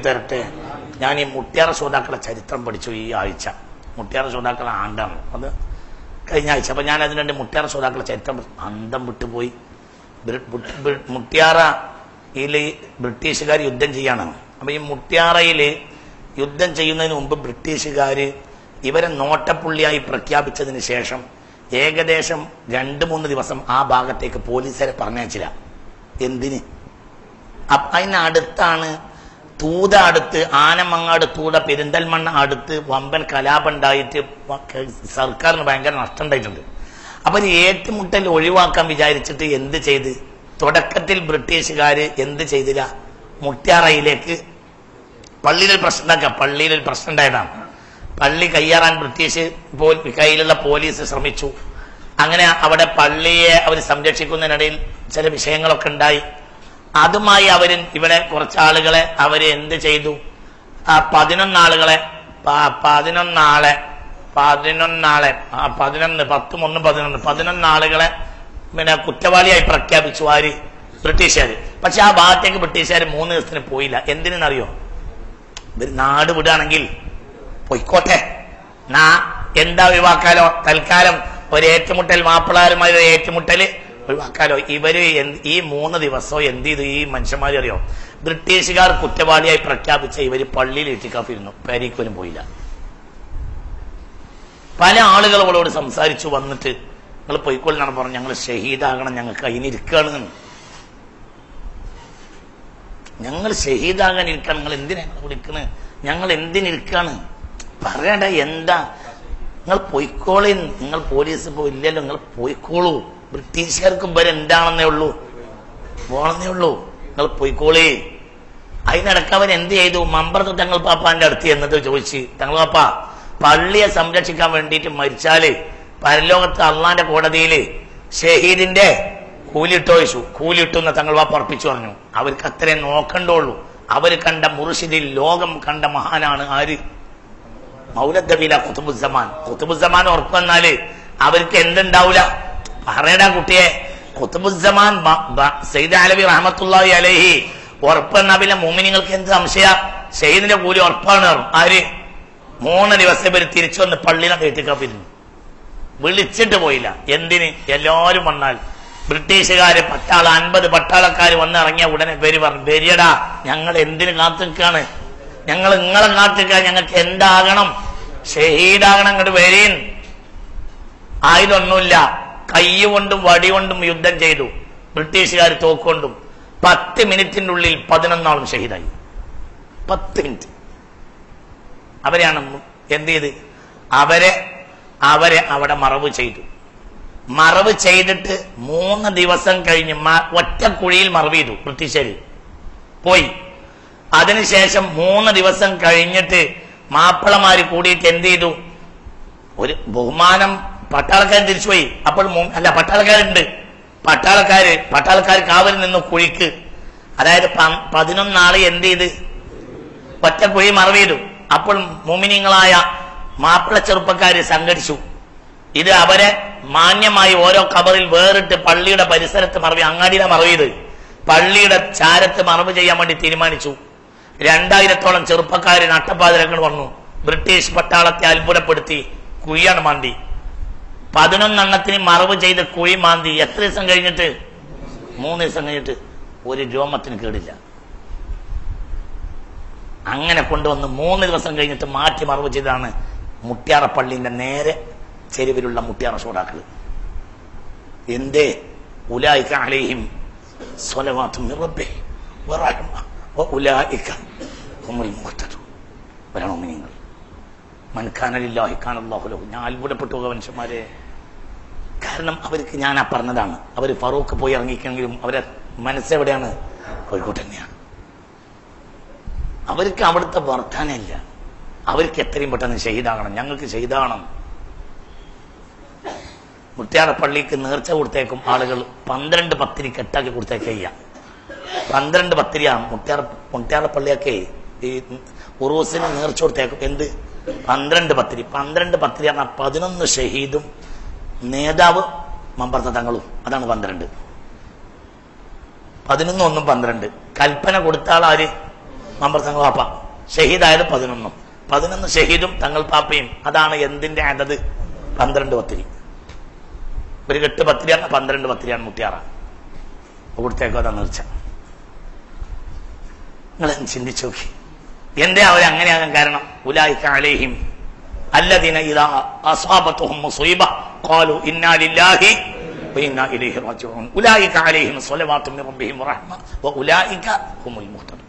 തരട്ടെ ഞാൻ ഈ മുട്ടിയാറ ശ്രോതാക്കളെ ചരിത്രം പഠിച്ചു ഈ ആഴ്ച. മുട്ടിയാറ ശ്രോതാക്കളെ ആണ്ടാണ്. അത് കഴിഞ്ഞ ആഴ്ച. അപ്പൊ ഞാൻ അതിന് വേണ്ടി മുട്ടിയാറ ശ്രോതാക്കളെ ചരിത്രം. അന്തം വിട്ടുപോയി. മുട്ടിയാറ മുട്ടിയാറയിൽ ബ്രിട്ടീഷുകാർ യുദ്ധം ചെയ്യാണ്. അപ്പൊ ഈ മുട്ടിയാറയിൽ യുദ്ധം ചെയ്യുന്നതിന് മുമ്പ് ബ്രിട്ടീഷുകാര് ഇവരെ നോട്ടപ്പുള്ളിയായി പ്രഖ്യാപിച്ചതിന് ശേഷം ഏകദേശം രണ്ട് മൂന്ന് ദിവസം ആ ഭാഗത്തേക്ക് പോലീസുകാരെ പറഞ്ഞയച്ചില്ല. എന്തിന്? അതിനടുത്താണ് തൂത അടുത്ത് ആനമങ്ങാട് തൂത പെരിന്തൽമണ്ണ അടുത്ത് വമ്പൻ കലാപം ഉണ്ടായിട്ട് വ- ക- സർക്കാരിന് ഭയങ്കര നഷ്ടം ഉണ്ടായിട്ടുണ്ട് അപ്പൊ ഏറ്റുമുട്ടൽ ഒഴിവാക്കാൻ വിചാരിച്ചിട്ട് എന്ത് ചെയ്ത്? തുടക്കത്തിൽ ബ്രിട്ടീഷുകാര് എന്ത് ചെയ്തില്ല? മുട്ടിയാറയിലേക്ക് പള്ളിയിൽ പ്രശ്നം ഉണ്ടാക്കുക. പള്ളിയിൽ ഒരു പ്രശ്നം ഉണ്ടായതാണ്. പള്ളി കയ്യേറാൻ ബ്രിട്ടീഷ് കയ്യിലുള്ള പോലീസ് ശ്രമിച്ചു. അങ്ങനെ അവിടെ പള്ളിയെ അവർ സംരക്ഷിക്കുന്നതിനിടയിൽ ചില വിഷയങ്ങളൊക്കെ ഉണ്ടായി. അതുമായി അവർ ഇവിടെ കുറച്ച് ആളുകളെ അവർ എന്ത് ചെയ്തു? ആ പതിനൊന്നാളുകളെ പതിനൊന്നാളെ പതിനൊന്നാളെ ആ പതിനൊന്ന് പത്തും ഒന്ന് പതിനൊന്ന് പതിനൊന്നാളുകളെ പിന്നെ കുറ്റവാളിയായി പ്രഖ്യാപിച്ചു ആര്? ബ്രിട്ടീഷുകാർ പക്ഷെ ആ ഭാഗത്തേക്ക് ബ്രിട്ടീഷുകാർ മൂന്ന് ദിവസത്തിന് പോയില്ല. എന്തിനെന്നറിയോ? ഇവർ നാട് വിടുകയാണെങ്കിൽ പൊയ്ക്കോട്ടെ. നാ എന്താ വിവാക്കാലോ തൽക്കാലം ഒരു ഏറ്റുമുട്ടൽ മാപ്പിളാരുമായി ഒരു ഏറ്റുമുട്ടൽ ഒഴിവാക്കാലോ ഇവർ ഈ മൂന്ന് ദിവസവും എന്ത് ചെയ്തു? ഈ മനുഷ്യന്മാരറിയോ ബ്രിട്ടീഷുകാർ കുറ്റവാളിയായി പ്രഖ്യാപിച്ച ഇവർ പള്ളിയിൽ ഇട്ടിക്കാഫിരുന്നു. പേരീക്കോലും പോയില്ല. പല ആളുകൾ അവളോട് സംസാരിച്ചു വന്നിട്ട് നിങ്ങൾ പൊയ്ക്കോളിനാണ് പറഞ്ഞു ഞങ്ങൾ ഷഹീദാകണം. ഞങ്ങൾക്ക് അതിനിരിക്കുകയാണ് ഞങ്ങൾ ഷഹീദാകാൻ ഇരിക്കണം. നിങ്ങൾ എന്തിനാ വിളിക്കണ് ഞങ്ങൾ എന്തിനിരിക്കാണ് പറയണ്ട എന്താ? നിങ്ങൾ പൊയ്ക്കോളി. നിങ്ങൾ പോലീസ് ഇപ്പോ ഇല്ലല്ലോ. നിങ്ങൾ പോയിക്കോളൂ. ബ്രിട്ടീഷുകാർക്ക് വരെ എന്താണെന്നേ ഉള്ളൂ. പോണെന്നേ ഉള്ളൂ. നിങ്ങൾ പോയിക്കോളി. അതിനിടക്ക് അവർ എന്ത് ചെയ്തു? മമ്പറത്ത് തങ്ങൾ പാപ്പാന്റെ അടുത്ത് എന്നത് ചോദിച്ച് തങ്ങൾ പാപ്പ പള്ളിയെ സംരക്ഷിക്കാൻ വേണ്ടിയിട്ട് മരിച്ചാൽ പരലോകത്ത് അള്ളാന്റെ കോടതിയിൽ ഷഹീദിന്റെ കൂലിട്ടോ ചോദിച്ചു കൂലിട്ടുന്ന തങ്ങൾ പാപ്പ ഉറപ്പിച്ചു പറഞ്ഞു. അവർക്ക് അത്രേ നോക്കണ്ടുള്ളൂ. അവർ കണ്ട മുർഷിദിൽ ലോകം കണ്ട മഹാനാണ് ആര്? മൗലദ്ദബീല കുത്തുബുസമാൻ കുത്തുബുസമാൻ ഉറപ്പ് വന്നാൽ അവർക്ക് എന്തുണ്ടാവൂല? പറയടാ കുട്ടിയെ. കുത്തുബുസമാൻ സെയ്ദ് അലവി റഹമത്തുള്ളി അലഹി ഉറപ്പ് വന്നാ പിന്നെ മോമിനിങ്ങൾക്ക് എന്ത് സംശയ? സെയ്ദിന്റെ കൂലി ഉറപ്പാണ് ആര്? മൂന്ന് ദിവസം ഇവർ തിരിച്ചു വന്ന് പള്ളിയിലെ കയറ്റിക്കാപ്പിരുന്നു. വിളിച്ചിട്ട് പോയില്ല. എന്തിന്? എല്ലാവരും വന്നാൽ. ബ്രിട്ടീഷുകാര് പട്ടാള അൻപത് പട്ടാളക്കാർ വന്നിറങ്ങിയ ഉടനെ പേര് പറഞ്ഞു. വരിയടാ ഞങ്ങൾ എന്തിന് കാത്തു നിൽക്കാണ് ഞങ്ങൾ നിങ്ങളെ കാത്തുനിൽക്കാൻ ഞങ്ങൾക്ക് എന്താകണം? ഷഹീദാകണം അങ്ങോട്ട് വരീൻ. ആയുധമൊന്നുമില്ല. കൈ വടികൊണ്ടും വടി കൊണ്ടും യുദ്ധം ചെയ്തു. ബ്രിട്ടീഷുകാർ തോക്കൊണ്ടും. പത്ത് മിനിറ്റിനുള്ളിൽ പതിനൊന്നാളും ഷഹീദായി. പത്ത് മിനിറ്റ്. അവരെയാണ് എന്ത് ചെയ്ത്? അവരെ അവരെ അവിടെ മറവ് ചെയ്തു. മറവ് ചെയ്തിട്ട് മൂന്ന് ദിവസം കഴിഞ്ഞ് ഒറ്റ കുഴിയിൽ മറവ് ചെയ്തു ബ്രിട്ടീഷുകാർ. പോയി. അതിനുശേഷം മൂന്ന് ദിവസം കഴിഞ്ഞിട്ട് മാപ്പിളമാര് കൂടിയിട്ട് എന്ത് ചെയ്തു? ഒരു ബഹുമാനം പട്ടാളക്കാരൻ തിരിച്ചുപോയി. അപ്പോൾ അല്ല പട്ടാളക്കാരുണ്ട്. പട്ടാളക്കാര് പട്ടാളക്കാർ കാവൽ നിന്ന് കുഴിക്ക്. അതായത് പതിനൊന്നാൾ എന്ത് ചെയ്ത്? ഒറ്റ കുഴി മറവിയിടും. അപ്പോൾ മുമിനിങ്ങളായ മാപ്പിള ചെറുപ്പക്കാര് സംഘടിച്ചു. ഇത് അവരെ മാന്യമായി ഓരോ കബറിൽ വേറിട്ട് പള്ളിയുടെ പരിസരത്ത് മറവി അങ്ങാടിയിലെ മറവിയത്. പള്ളിയുടെ ചാരത്ത് മറവ് ചെയ്യാൻ വേണ്ടി തീരുമാനിച്ചു. രണ്ടായിരത്തോളം ചെറുപ്പക്കാര് നട്ടപ്പാതിരങ്ങൾ വന്നു. ബ്രിട്ടീഷ് പട്ടാളത്തെ അത്ഭുതപ്പെടുത്തി. കുഴിയാണ് മാന്തി. പതിനൊന്നെണ്ണത്തിന് മറവ് ചെയ്ത് കുഴി മാന്തി എത്ര ദിവസം കഴിഞ്ഞിട്ട്? മൂന്ന് ദിവസം കഴിഞ്ഞിട്ട് ഒരു രോമത്തിന് കേടില്ല. അങ്ങനെ കൊണ്ടുവന്ന് മൂന്ന് ദിവസം കഴിഞ്ഞിട്ട് മാറ്റി മറവ് ചെയ്താണ് മുട്ടിയാറ പള്ളിന്റെ നേരെ ചെരുവിലുള്ള മുട്ടിയാറ ഷോടാക്കൾ എന്തേ? ഉലായിക്ക അലൈഹിം സ്വലവാത്തും ഞാൻ അത്ഭുതപ്പെട്ടു മനുഷ്യന്മാരെ. കാരണം അവർക്ക് ഞാൻ ആ പറഞ്ഞതാണ് അവർ ഫറൂഖ് പോയി ഇറങ്ങിക്കണമെങ്കിലും അവരെ മനസ്സെവിടെയാണ്? കോഴിക്കോട്ട് തന്നെയാണ്. അവർക്ക് അവിടുത്തെ വർധനയില്ല അവർക്ക് എത്രയും പെട്ടെന്ന് ഷഹീദാകണം ഞങ്ങൾക്ക് ഷഹീദാകണം മുത്തിയാട പള്ളിക്ക് നേർച്ച കൊടുത്തേക്കും ആളുകൾ. പന്ത്രണ്ട് പത്തിരി കെട്ടാക്കി കൊടുത്തേക്കയ്യ പന്ത്രണ്ട് പത്തിരിയാണ് മുട്ടിയാറ മുട്ടിയാറ പള്ളിയൊക്കെ ഈ ഉറൂസിന് നേർച്ച കൊടുത്തേക്കും. എന്ത്? പന്ത്രണ്ട് പത്തിരി. പന്ത്രണ്ട് പത്തിരി പറഞ്ഞാൽ പതിനൊന്ന് ഷഹീദും നേതാവ് മമ്പർത്ത തങ്ങളും. അതാണ് പന്ത്രണ്ട്. പതിനൊന്ന് ഒന്നും പന്ത്രണ്ട്. കൽപ്പന കൊടുത്ത ആൾ ആര്? മമ്പർ തങ്ങൾ പാപ്പ ഷഹീദായത് പതിനൊന്നും. പതിനൊന്ന് ഷഹീദും തങ്ങൾ പാപ്പയും. അതാണ് എന്തിന്റെ അതത് പന്ത്രണ്ട് പത്തിരി. ഒരു കെട്ട് പത്തിരിയാണ് പന്ത്രണ്ട് പത്തിരിയാണ് മുട്ടിയാറ. കൊടുത്തേക്കോ അതാ നിർച്ച. നിങ്ങൾ ചിന്തിച്ചു നോക്കി. എന്തേ അവരങ്ങനെയാകാൻ കാരണം ഉലായിക്ക അലേഹിം الذين إذا أصابتهم مصيبة قالوا إنا لله وإنا إليه راجعون. أولئك عليهم صلوات من ربهم ورحمة وأولئك هم المهتدون.